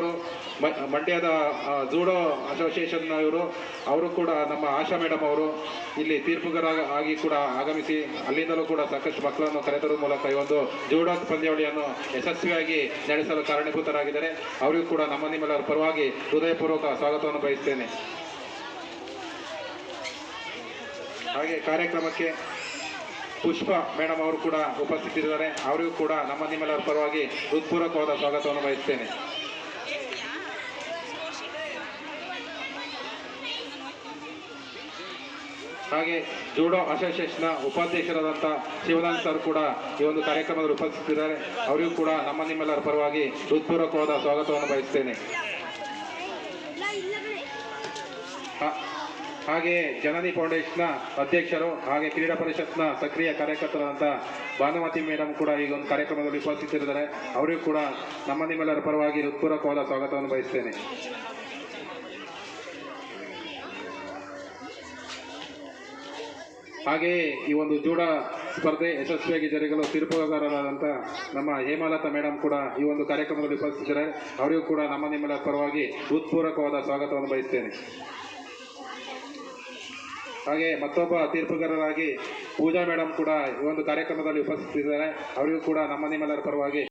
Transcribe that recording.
ಮ- ಮಂಡ್ಯದ judo association ಇವರು ಅವರು ಕೂಡ ನಮ್ಮ ಆಶಾ ಮೇಡಮ್ ಅವರು ಇಲ್ಲಿ ತೀರ್ಪುಗಾರ ಆಗಿ ಕೂಡ ಆಗಮಿಸಿ, ಅಲ್ಲಿಂದಲೂ ಕೂಡ ಸಾಕಷ್ಟು ಮಕ್ಕಳನ್ನು ಕರೆತರುವ ಮೂಲಕ ಈ ಒಂದು ಜೂಡೋ ಪಂದ್ಯಾವಳಿಯನ್ನು ಯಶಸ್ವಿಯಾಗಿ ನಡೆಸಲು ಕಾರಣೀಭೂತರಾಗಿದ್ದಾರೆ. ಅವರಿಗೂ ಕೂಡ ನಮ್ಮ ನಿಮ್ಮೆಲ್ಲರ ಪರವಾಗಿ ಹೃದಯಪೂರ್ವಕ ಸ್ವಾಗತವನ್ನು ಬಯಸ್ತೇನೆ. ಹಾಗೆ ಕಾರ್ಯಕ್ರಮಕ್ಕೆ ಪುಷ್ಪ ಮೇಡಮ್ ಅವರು ಕೂಡ ಉಪಸ್ಥಿತರಿದ್ದಾರೆ ಅವರಿಗೂ ಕೂಡ ನಮ್ಮ ನಿಮ್ಮೆಲ್ಲರ ಪರವಾಗಿ ಹೃತ್ಪೂರ್ವಕವಾದ ಸ್ವಾಗತವನ್ನು ಬಯಸ್ತೇನೆ. ಹಾಗೆ ಜೂಡೋ ಅಸೋಸಿಯೇಷನ್ ಉಪಾಧ್ಯಕ್ಷರಾದಂಥ ಶಿವನಾಥ್ ಸರ್ ಕೂಡ ಈ ಒಂದು ಕಾರ್ಯಕ್ರಮದಲ್ಲಿ ಉಪಸ್ಥಿತಿದ್ದಾರೆ. ಅವರಿಗೂ ಕೂಡ ನಮ್ಮ ನಿಮ್ಮೆಲ್ಲರ ಪರವಾಗಿ ಹೃತ್ಪೂರ್ವಕವಾದ ಸ್ವಾಗತವನ್ನು ಬಯಸ್ತೇನೆ. ಹಾಗೆ ಜನನಿ ಫೌಂಡೇಶನ್ನ ಅಧ್ಯಕ್ಷರು ಹಾಗೆ ಕ್ರೀಡಾ ಪರಿಷತ್ನ ಸಕ್ರಿಯ ಕಾರ್ಯಕರ್ತರಾದಂಥ ಭಾನುಮತಿ ಮೇಡಮ್ ಕೂಡ ಈ ಒಂದು ಕಾರ್ಯಕ್ರಮದಲ್ಲಿ ಉಪಸ್ಥಿತರಿದ್ದಾರೆ. ಅವರಿಗೂ ಕೂಡ ನಮ್ಮ ನಿಮ್ಮೆಲ್ಲರ ಪರವಾಗಿ ಹೃತ್ಪೂರ್ವಕವಾದ ಸ್ವಾಗತವನ್ನು ಬಯಸ್ತೇನೆ. ಹಾಗೆಯೇ ಈ ಒಂದು ಜೂಡ ಸ್ಪರ್ಧೆ ಯಶಸ್ವಿಯಾಗಿ ಜರುಗಲು ತೀರ್ಪುಗಾರರಾದಂಥ ನಮ್ಮ ಹೇಮಲತಾ ಮೇಡಮ್ ಕೂಡ ಈ ಒಂದು ಕಾರ್ಯಕ್ರಮದಲ್ಲಿ ಉಪಸ್ಥಿತರೆ ಅವರಿಗೂ ಕೂಡ ನಮ್ಮ ನಿಮ್ಮಲ ಪರವಾಗಿ ಹೃತ್ಪೂರ್ವಕವಾದ ಸ್ವಾಗತವನ್ನು ಬಯಸ್ತೇನೆ. ಹಾಗೆ ಮತ್ತೊಬ್ಬ ತೀರ್ಪುಗಾರರಾಗಿ ಪೂಜಾ ಮೇಡಮ್ ಕೂಡ ಈ ಒಂದು ಕಾರ್ಯಕ್ರಮದಲ್ಲಿ ಉಪಸ್ಥಿತರಿದ್ದಾರೆ. ಅವರಿಗೂ ಕೂಡ ನಮ್ಮ ನಿಮ್ಮೆಲ್ಲರ ಪರವಾಗಿ